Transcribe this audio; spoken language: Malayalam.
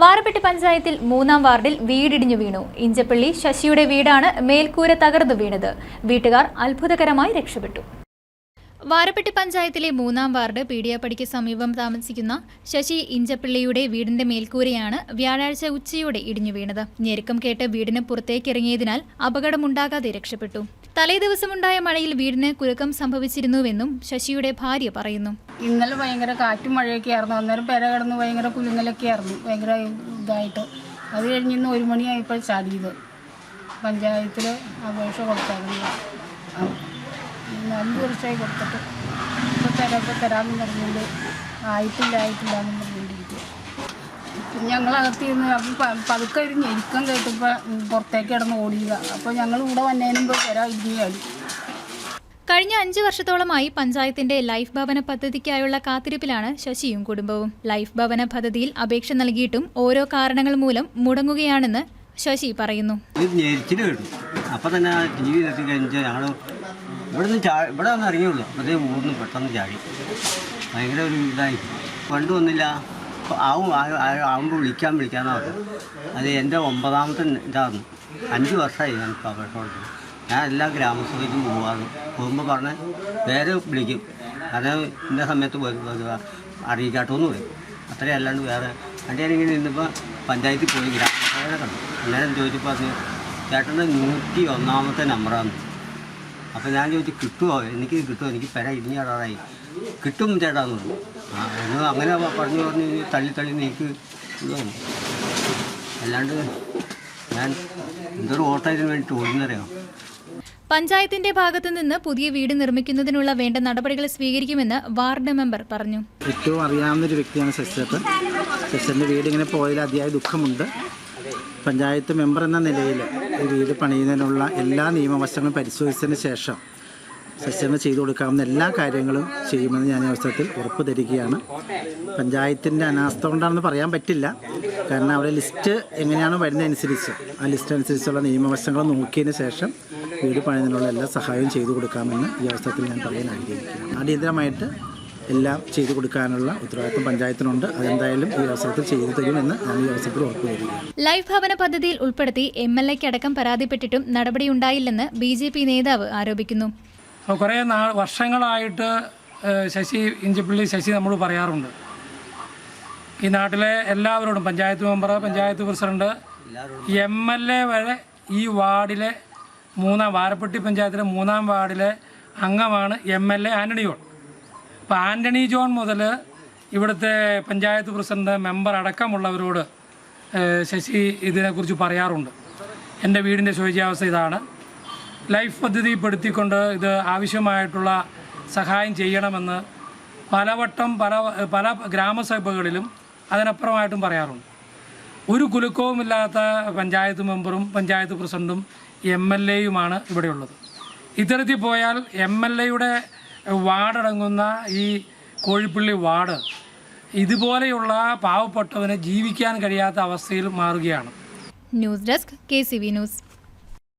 വാരപ്പെട്ടി പഞ്ചായത്തിൽ മൂന്നാം വാർഡിൽ വീടിടിഞ്ഞു വീണു. ഇഞ്ചപ്പള്ളി ശശിയുടെ വീടാണ് മേൽക്കൂര തകർന്നു വീണത്. വീട്ടുകാർ അത്ഭുതകരമായി രക്ഷപ്പെട്ടു. വാരപ്പെട്ടി പഞ്ചായത്തിലെ മൂന്നാം വാർഡ് പീഡിയാപ്പടിക്ക് സമീപം താമസിക്കുന്ന ശശി ഇഞ്ചപ്പള്ളിയുടെ വീടിന്റെ മേൽക്കൂരയാണ് വ്യാഴാഴ്ച ഉച്ചയോടെ ഇടിഞ്ഞു വീണത്. ഞെരുക്കം കേട്ട് വീടിന് പുറത്തേക്കിറങ്ങിയതിനാൽ അപകടമുണ്ടാകാതെ രക്ഷപ്പെട്ടു. തലേദിവസമുണ്ടായ മഴയിൽ വീടിന് കുരുക്കം സംഭവിച്ചിരുന്നുവെന്നും ശശിയുടെ ഭാര്യ പറയുന്നു. ഇന്നലെ ഭയങ്കര കാറ്റും മഴയൊക്കെ ആയിരുന്നു. അന്നേരം പെര കിടന്ന് ഭയങ്കര കുലുങ്ങലൊക്കെ ആയിരുന്നു ഭയങ്കര ഇതായിട്ട്. അത് കഴിഞ്ഞ് ഇന്ന് ഒരു മണിയായപ്പോൾ ചാടിയത് പഞ്ചായത്തിൽ അപേക്ഷ കൊടുത്തായിരുന്നു. അഞ്ച് വർഷമായി കൊടുത്തിട്ട് ഇപ്പോൾ തരാപ്പോൾ തരാമെന്ന് പറഞ്ഞുകൊണ്ട് ആയിട്ടില്ല ആയിട്ടില്ല എന്ന് പറഞ്ഞുകൊണ്ടിരിക്കുക ഞങ്ങളകത്ത് ഇരുന്ന് അപ്പം പതുക്കെ ഒരു ഞെരുക്കം കേട്ടപ്പോൾ പുറത്തേക്ക് കിടന്ന് ഓടിയുക അപ്പോൾ ഞങ്ങൾ ഇവിടെ വന്നതിന് മുമ്പ് പെര ഇടിഞ്ഞു ചാടി. കഴിഞ്ഞ അഞ്ച് വർഷത്തോളമായി പഞ്ചായത്തിന്റെ ലൈഫ് ഭവന പദ്ധതിക്കായുള്ള കാത്തിരിപ്പിലാണ് ശശിയും കുടുംബവും. ലൈഫ് ഭവന പദ്ധതിയിൽ അപേക്ഷ നൽകിയിട്ടും ഓരോ കാരണങ്ങൾ മൂലം മുടങ്ങുകയാണെന്ന് ശശി പറയുന്നു. ഇത് തന്നെ പെട്ടെന്ന് ചാടി. ഒരു ആവും വിളിക്കാൻ അത് എന്റെ ഒമ്പതാമത്തെ ഇതായിരുന്നു അഞ്ച് വർഷമായി ഞാൻ ഇപ്പോൾ അപേക്ഷ കൊടുക്കുന്നത് ഞാൻ എല്ലാ ഗ്രാമസഭയ്ക്കും പോകാറുണ്ട് പോകുമ്പോൾ പറഞ്ഞ് വേറെ വിളിക്കും. അത് ഇന്ന സമയത്ത് അറിയിക്കാട്ടോ എന്ന് പറയും. അത്രയും അല്ലാണ്ട് വേറെ. എന്റെ ഇങ്ങനെ നിന്നിപ്പോൾ പഞ്ചായത്തിൽ പോയി ഗ്രാമസഭയെ കണ്ടു. അന്നേരം ചോദിച്ചപ്പോൾ പറഞ്ഞു ചേട്ടന്റെ നൂറ്റി ഒന്നാമത്തെ നമ്പറാണ് അപ്പോൾ ഞാൻ ചോദിച്ചു കിട്ടുമോ എനിക്ക് കിട്ടുമോ എനിക്ക് പെര ഇടിഞ്ഞാടാറായി കിട്ടും ചേട്ടാന്ന് പറഞ്ഞു. ആ എന്ന് അങ്ങനെ പറഞ്ഞു പറഞ്ഞ് തള്ളി തള്ളി നീക്ക്. അല്ലാണ്ട് ഞാൻ എന്തൊരു ഓട്ടം വേണ്ടിയിട്ട് ഓടുന്നറിയോ പഞ്ചായത്തിന്റെ ഭാഗത്തു നിന്ന് പുതിയ വീട് നിർമ്മിക്കുന്നതിനുള്ള വേണ്ട നടപടികൾ സ്വീകരിക്കുമെന്ന് വാർഡ് മെമ്പർ പറഞ്ഞു. ഏറ്റവും അറിയാവുന്ന ഒരു വ്യക്തിയാണ് ശശിചേട്ടൻ ശശിന്റെ വീട് ഇങ്ങനെ പോയതിൽ അതിയായ ദുഃഖമുണ്ട്. പഞ്ചായത്ത് മെമ്പർ എന്ന നിലയിൽ ഈ വീട് പണിയുന്നതിനുള്ള എല്ലാ നിയമവശങ്ങളും പരിശോധിച്ചതിന് ശേഷം ശശിചേട്ടന് ചെയ്തു കൊടുക്കാവുന്ന എല്ലാ കാര്യങ്ങളും ചെയ്യുമെന്ന് ഞാൻ ഈ അവസരത്തിൽ ഉറപ്പ് തരികയാണ്. പഞ്ചായത്തിന്റെ അനാസ്ഥ കൊണ്ടാണെന്ന് പറയാൻ പറ്റില്ല. കാരണം അവിടെ ലിസ്റ്റ് എങ്ങനെയാണ് വരുന്നതനുസരിച്ച്. ആ ലിസ്റ്റ് അനുസരിച്ചുള്ള നിയമവശങ്ങൾ നോക്കിയതിന് ശേഷം വീട് പണിതിനുള്ള എല്ലാ സഹായവും ചെയ്തു കൊടുക്കാമെന്ന് ഈ അവസരത്തിൽ ഞാൻ പറയാൻ ആഗ്രഹിക്കുന്നു. അടിയന്തരമായിട്ട് എല്ലാം ചെയ്തു കൊടുക്കാനുള്ള ഉത്തരവാദിത്വം പഞ്ചായത്തിനുണ്ട്. അതെന്തായാലും ഈ അവസരത്തിൽ ചെയ്തു തരുമെന്ന് ഞാൻ ഈ അവസരത്തിൽ ഉറപ്പുവരുന്നു. ലൈഫ് ഭവന പദ്ധതിയിൽ ഉൾപ്പെടുത്തി എം എൽ എക്കടക്കം പരാതിപ്പെട്ടിട്ടും നടപടിയുണ്ടായില്ലെന്ന് ബി ജെ പി നേതാവ് ആരോപിക്കുന്നു. കുറേ നാ വർഷങ്ങളായിട്ട് ശശി ഇഞ്ചിപ്പള്ളി ശശി നമ്മൾ പറയാറുണ്ട്. ഈ നാട്ടിലെ എല്ലാവരോടും panchayat member panchayat president M L A വരെ ഈ വാർഡിലെ മൂന്നാം വാരപ്പെട്ടി പഞ്ചായത്തിലെ മൂന്നാം വാർഡിലെ അംഗമാണ് M L A Antony John. അപ്പോൾ ആന്റണി ജോൺ മുതൽ ഇവിടുത്തെ പഞ്ചായത്ത് പ്രസിഡന്റ് മെമ്പർ അടക്കമുള്ളവരോട് ശശി ഇതിനെക്കുറിച്ച് പറയാറുണ്ട്. എന്റെ വീടിന്റെ ശോചിയാവസ്ഥ ഇതാണ്. ലൈഫ് പദ്ധതിപ്പെടുത്തിക്കൊണ്ട് ഇത് ആവശ്യമായിട്ടുള്ള സഹായം ചെയ്യണമെന്ന് പലവട്ടം പല പല ഗ്രാമസഭകളിലും അതിനപ്പുറമായിട്ടും പറയാറുണ്ട്. ഒരു കുലുക്കവുമില്ലാത്ത പഞ്ചായത്ത് മെമ്പറും പഞ്ചായത്ത് പ്രസിഡന്റും എം എൽ എയുമാണ് ഇവിടെയുള്ളത്. ഇത്തരത്തിൽ പോയാൽ എം എൽ എയുടെ വാർഡടങ്ങുന്ന ഈ കോഴിപ്പള്ളി വാർഡ് ഇതുപോലെയുള്ള പാവപ്പെട്ടവന് ജീവിക്കാൻ കഴിയാത്ത അവസ്ഥയിൽ മാറുകയാണ്. News desk K news.